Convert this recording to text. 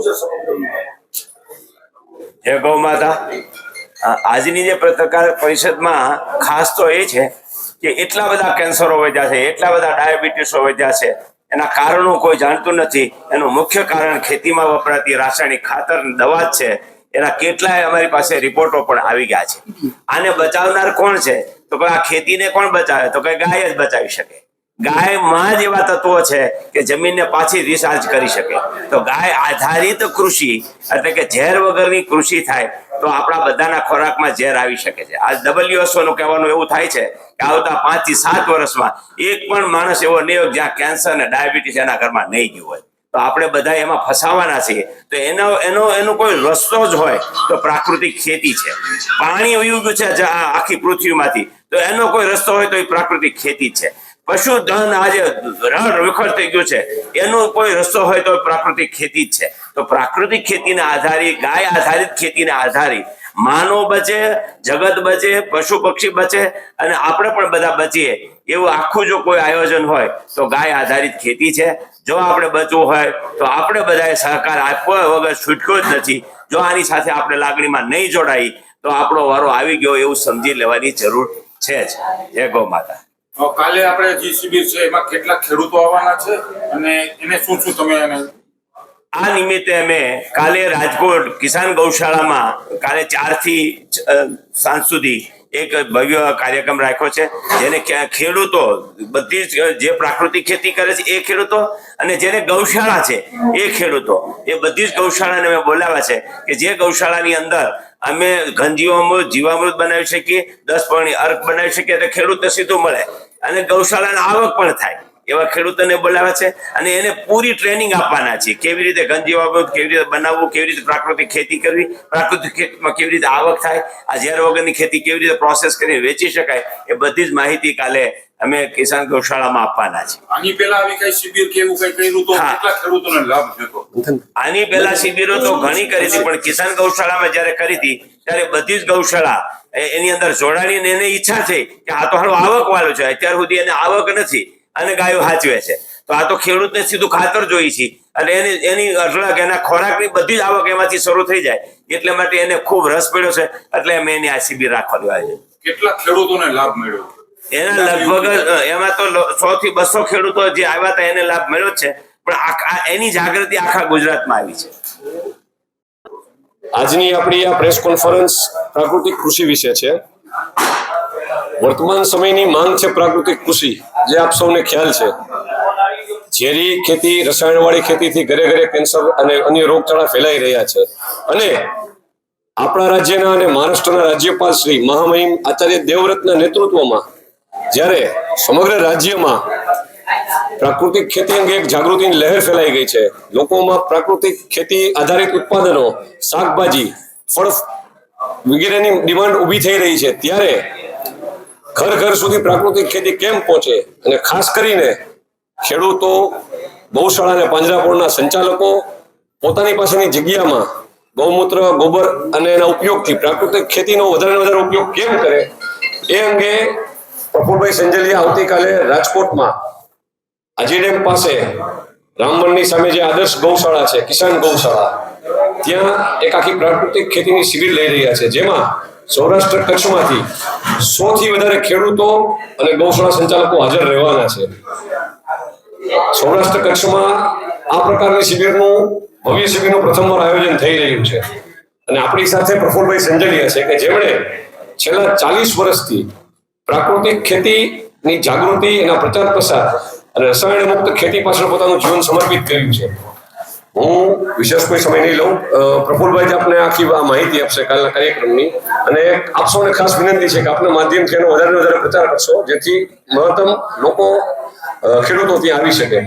શું જય ગૌ માતા આજની જે પત્રકાર પરિષદમાં ખાસ તો એ છે કે એટલા બધા કેન્સરો વધ્યા છે, એટલા બધા ડાયાબિટીસો વધ્યા છે, એના કારણો કોઈ જાણતું નથી. એનું મુખ્ય કારણ ખેતીમાં વપરાતી રાસાયણિક ખાતર દવા જ છે. એના કેટલાય અમારી પાસે રિપોર્ટો પણ આવી ગયા છે. આને બચાવનાર કોણ છે? તો આ ખેતીને કોણ બચાવે? તો કે ગાય જ બચાવી શકે. ગાયમાં જ એવા તત્વો છે કે જમીનને પાછી રિચાર્જ કરી શકે. તો ગાય આધારિત કૃષિ, એટલે કે ઝેર વગરની કૃષિ થાય, તો આપણા બધાના ખોરાકમાં ઝેર આવી શકે છે. આ ડબલ્યુએસઓ નું કહેવાનું એવું થાય છે કે આવતા પાંચથી સાત વર્ષમાં એક પણ માણસ એવો નહીં હોય જ્યાં કેન્સર અને ડાયાબિટીસ એના ઘરમાં નહીં ગયું હોય. તો આપણે બધા એમાં ફસાવાના છીએ. તો એનો એનો એનો કોઈ રસ્તો જ હોય તો પ્રાકૃતિક ખેતી છે. પાણી વયું ગયું છે આખી પૃથ્વીમાંથી. તો એનો કોઈ રસ્તો હોય તો એ પ્રાકૃતિક ખેતી છે. પશુધન આજે રણ વિખર થઈ ગયું છે. એનો કોઈ રસ્તો હોય તો પ્રાકૃતિક ખેતી જ છે. તો પ્રાકૃતિક ખેતીને આધારિત ગાય આધારિત ખેતીને આધારિત માનવ બચે, જગત બચે, પશુ પક્ષી બચે અને આપણે પણ બધા બચીએ. એવું આખું જો કોઈ આયોજન હોય તો ગાય આધારિત ખેતી છે. જો આપણે બચવું હોય તો આપણે બધાએ સહકાર આપવો વગર છૂટકો જ નથી. જો આની સાથે આપણે લાગણીમાં નહીં જોડાઈ તો આપણો વારો આવી ગયો એવું સમજી લેવાની જરૂર છે જ. જય ગૌ માતા. કાલે આપણે જે શિબિર છે, એમાં કેટલા ખેડૂતો આવવાના છે અને એને શું શું તમે એને આ નિમિત્તે અમે કાલે રાજકોટ કિસાન ગૌશાળામાં કાલે ચારથી સાંજ સુધી એક ભવ્ય કાર્યક્રમ રાખ્યો છે, જેને ખેડૂતો બધી જે પ્રાકૃતિક ખેતી કરે છે એ ખેડૂતો અને જેને ગૌશાળા છે એ ખેડૂતો, એ બધી જ ગૌશાળાને અમે બોલાવ્યા છે કે જે ગૌશાળાની અંદર અમે ઘનજીવામૃત, જીવામૃત બનાવી શકીએ દસ પાણી અર્ક બનાવી શકીએ, એટલે ખેડૂતને સીધું મળે. અને ગૌશાળાને આવક પણ થાય. એવા ખેડૂતોને બોલાવે છે અને એને પૂરી ટ્રેનિંગ આપવાના છે. કેવી રીતે ગંજીવામૃત કેવી રીતે બનાવવું કેવી રીતે પ્રાકૃતિક ખેતી કરવી પ્રાકૃતિક ખેતીમાં કેવી રીતે આવક થાય આ ઝેર વગરની ખેતી કેવી રીતે પ્રોસેસ કરીને વેચી શકાય એ બધી જ માહિતી કાલે અમે કિસાન ગૌશાળામાં આપવાના છે. આની પહેલા આવી કઈ શિબિર કે એવું કઈ કર્યું તો કેટલા ખેડૂતોને લાભ થયો? આની પહેલા શિબિરો તો ઘણી કરી હતી પણ કિસાન ગૌશાળામાં જ્યારે કરી હતી ત્યારે બધી જ ગૌશાળા એની અંદર જોડાણી એને ઈચ્છા છે કે આ તો હાલો આવક વાળું છે. અત્યાર સુધી એને આવક નથી અને ગાયો હાચવે છે. તો આ તો ખેડૂતને સીધું ખાતર જોઈ છે. અને એની એની અઢળક એના ખોરાકની બધી જ આવક એમાંથી શરૂ થઈ જાય. એટલે માટે એને ખૂબ રસ પડ્યો છે. એટલે અમે એની આ શિબિર રાખવા આવી છે કેટલા ખેડૂતોને લાભ મળ્યો? એના લગભગ એમાં તો સો થી બસો ખેડૂતો જે આવ્યા હતા એને લાભ મળ્યો છે. પણ એની જાગૃતિ આખા ગુજરાતમાં આવી છે. આજની આપણી આ પ્રેસ કોન્ફરન્સ પ્રાકૃતિક કૃષિ વિશે છે. વર્તમાન સમયની માંગ છે પ્રાકૃતિક કૃષિ, જે આપ સૌને ખ્યાલ છે. ઝેરી ખેતી, રસાયણવાળી ખેતીથી ઘરે ઘરે કેન્સર અને અન્ય રોગચાળા ફેલાઈ રહ્યા છે. અને આપણા રાજ્યના અને મહારાષ્ટ્રના રાજ્યપાલ શ્રી મહામહિમ આચાર્ય દેવવ્રતના નેતૃત્વમાં જ્યારે સમગ્ર રાજ્યમાં પ્રાકૃતિક ખેતી અંગે એક જાગૃતિની લહેર ફેલાઈ ગઈ છે. લોકોમાં પ્રાકૃતિક ખેતી આધારિત ઉત્પાદનો, શાકભાજી, ફળ વગેરેની ડિમાન્ડ ઊભી થઈ રહી છે. ત્યારે ઘર ઘર સુધી પ્રાકૃતિક ખેતી કેમ પહોંચે અને ખાસ કરીને ખેડૂતો, ગૌશાળા અને પાંજરાપોળના સંચાલકો પોતાની પાસેની જગ્યામાં ગૌમૂત્ર, ગોબર અને એના ઉપયોગથી પ્રાકૃતિક ખેતીનો વધારે વધારે ઉપયોગ કેમ કરે? એ અંગે પ્રફુલભાઈ સંજલિયા આવતીકાલે રાજકોટમાં આજી ડેમ પાસે રામવનની સામે જે આદર્શ ગૌશાળા છે, કિસાન ગૌશાળા, ત્યાં એક આખી પ્રાકૃતિક ખેતીની શિબિર લઈ રહ્યા છે. જેમાં સૌરાષ્ટ્ર કચ્છમાંથી સો થી વધારે ખેડૂતો અને ગૌશાળા સંચાલકો હાજર રહેવાના છે. સૌરાષ્ટ્ર કચ્છમાં આ પ્રકારની શિબિરનું ભવ્ય શિબિરનું પ્રથમવાર આયોજન થઈ રહ્યું છે. અને આપણી સાથે પ્રફુલભાઈ સંજલિયા છે કે જેમણે છેલ્લા ચાલીસ વર્ષથી પ્રાકૃતિક ખેતીની જાગૃતિ એના પ્રચાર પ્રસાર રસાયણ મુક્ત ખેતી પાછળ પોતાનું જીવન સમર્પિત કર્યું છે. હું વિશેષ કોઈ સમય નહીં લઉં. પ્રફુલભાઈ આપને આખી આ માહિતી આપશે કાલના કાર્યક્રમની. અને આપ સૌને ખાસ વિનંતી છે કે આપના માધ્યમથી એનો વધારે વધારે પ્રચાર કરશો, જેથી મહત્તમ લોકો ખેડૂતો ત્યાં આવી શકે.